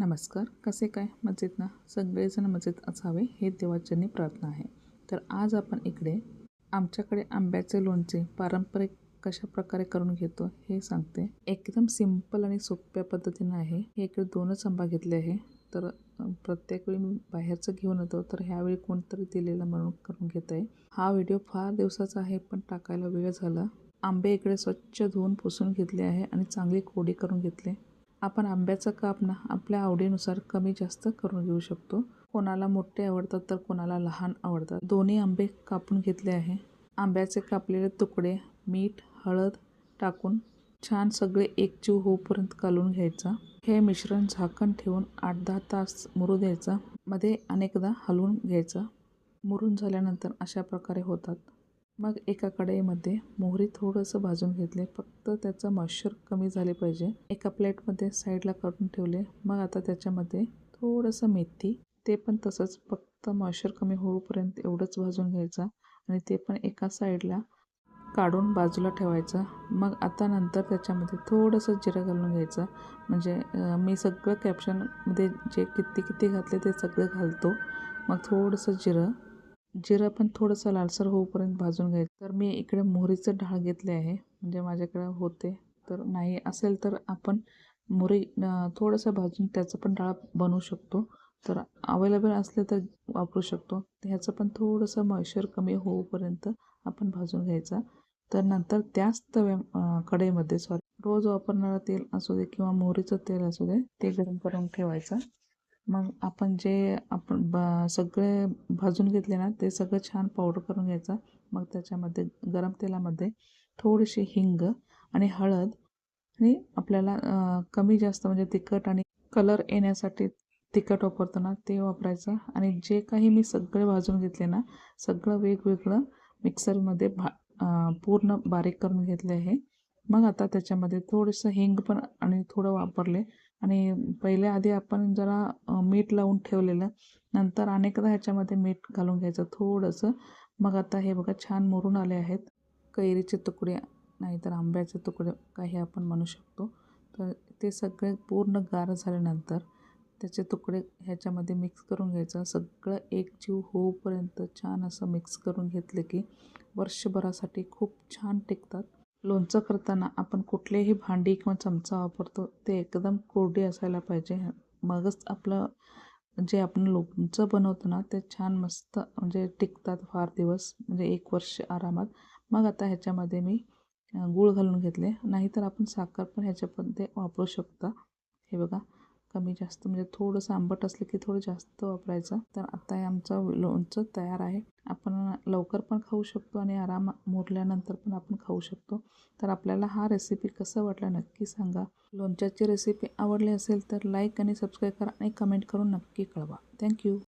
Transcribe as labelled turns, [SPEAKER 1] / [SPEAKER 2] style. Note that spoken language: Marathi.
[SPEAKER 1] नमस्कार कसे काय? मजेत ना? सगळेजण मजेत असावे हे देवाचरणी प्रार्थना आहे. तर आज आपण इकडे आमच्याकडे आंब्याचे लोणचे पारंपरिक कशा प्रकारे करून घेतो हे सांगते. एकदम सिंपल आणि सोप्या पद्धतीनं आहे. हे इकडे दोनच आंबा घेतले आहे. तर प्रत्येक वेळी मी बाहेरचं घेऊन येतो. तर ह्यावेळी कोणतरी दिलेलं म्हणून करून घेत. आहे हा व्हिडिओ फार दिवसाचा आहे पण टाकायला वेळ झाला. आंबे इकडे स्वच्छ धुवून पुसून घेतले आहे आणि चांगली कोडी करून घेतले. आपण आंब्याचं कापणं आपल्या आवडीनुसार कमी जास्त करून घेऊ शकतो. कोणाला मोठे आवडतात तर कोणाला लहान आवडतात. दोन्ही आंबे कापून घेतले आहे. आंब्याचे कापलेले तुकडे मीठ हळद टाकून छान सगळे एकजीव होऊपर्यंत कालून घ्यायचा. हे मिश्रण झाकण ठेवून आठ दहा तास मुरू द्यायचा. मध्ये अनेकदा हलवून घ्यायचा. मुरून झाल्यानंतर अशा प्रकारे होतात. मग एका कढईमध्ये मोहरी थोडंसं भाजून घेतले. फक्त त्याचं मॉइश्चर कमी झाले पाहिजे. एका प्लेटमध्ये साईडला काढून ठेवले. मग आता त्याच्यामध्ये थोडंसं मेथी. ते पण तसंच फक्त मॉइश्चर कमी होईपर्यंत एवढंच भाजून घ्यायचं आणि ते पण एका साईडला काढून बाजूला ठेवायचं. मग आता नंतर त्याच्यामध्ये थोडंसं जिरं घालून घ्यायचं. म्हणजे मी सगळं कॅप्शनमध्ये जे किती किती घातले ते सगळं घालतो. मग थोडंसं जिरं जिरं पण थोडंसं लालसर होऊपर्यंत भाजून घ्यायचं. तर मी इकडे मोहरीचं डाळ घेतले आहे. म्हणजे माझ्याकडे होते. तर नाही असेल तर आपण मोहरी थोडंसं भाजून त्याचं पण डाळ बनवू शकतो. तर अवेलेबल असले तर वापरू शकतो. ह्याचं पण थोडंसं मॉइश्चर कमी होऊपर्यंत आपण भाजून घ्यायचा. तर नंतर त्याच तव्या कढईमध्ये सॉरी रोज वापरणारं तेल असू दे किंवा मोहरीचं तेल असू दे ते गरम करून ठेवायचं. मग आपण जे आपण ब सगळे भाजून घेतले ना ते सगळं छान पावडर करून घ्यायचं. मग त्याच्यामध्ये गरम तेलामध्ये थोडीशी हिंग आणि हळद आणि आपल्याला कमी जास्त म्हणजे तिखट आणि कलर येण्यासाठी तिखट वापरतो ना ते वापरायचं. आणि जे काही मी सगळे भाजून घेतले ना सगळं वेगवेगळं मिक्सरमध्ये भा पूर्ण बारीक करून घेतले आहे. मग आता त्याच्यामध्ये थोडंसं हिंग पण आणि थोडं वापरले. आणि पहिल्या आधी आपण जरा मीठ लावून ठेवलेलं. नंतर अनेकदा ह्याच्यामध्ये मीठ घालून घ्यायचं थोडंसं. मग आता हे बघा छान मुरून आले आहेत. कैरीचे तुकडे नाहीतर आंब्याचे तुकडे काही आपण म्हणू शकतो. तर ते सगळे पूर्ण गार झाल्यानंतर त्याचे तुकडे ह्याच्यामध्ये मिक्स करून घ्यायचं. सगळं एकजीव होऊपर्यंत छान असं मिक्स करून घेतले की वर्षभरासाठी खूप छान टिकतात. लोणचं करताना आपण कुठलेही भांडी किंवा चमचा वापरतो ते एकदम कोरडी असायला पाहिजे. मगच आपलं जे आपण लोणचं बनवतो ना ते छान मस्त म्हणजे टिकतात फार दिवस म्हणजे एक वर्ष आरामात. मग आता ह्याच्यामध्ये मी गूळ घालून घेतले. नाहीतर आपण साखर पण ह्याच्यामध्ये वापरू शकता. हे बघा कमी जास्त म्हणजे थोडंसं आंबट असलं की थोडं जास्त वापरायचं. तर आता हे आमचं लोणचं तयार आहे. आपण लवकर पण खाऊ शकतो आणि आराम मुरल्यानंतर पण आपण खाऊ शकतो. तर आपल्याला हा रेसिपी कसं वाटला नक्की सांगा. लोणच्याची रेसिपी आवडली असेल तर लाईक आणि सबस्क्राईब करा आणि कमेंट करून नक्की कळवा. थँक्यू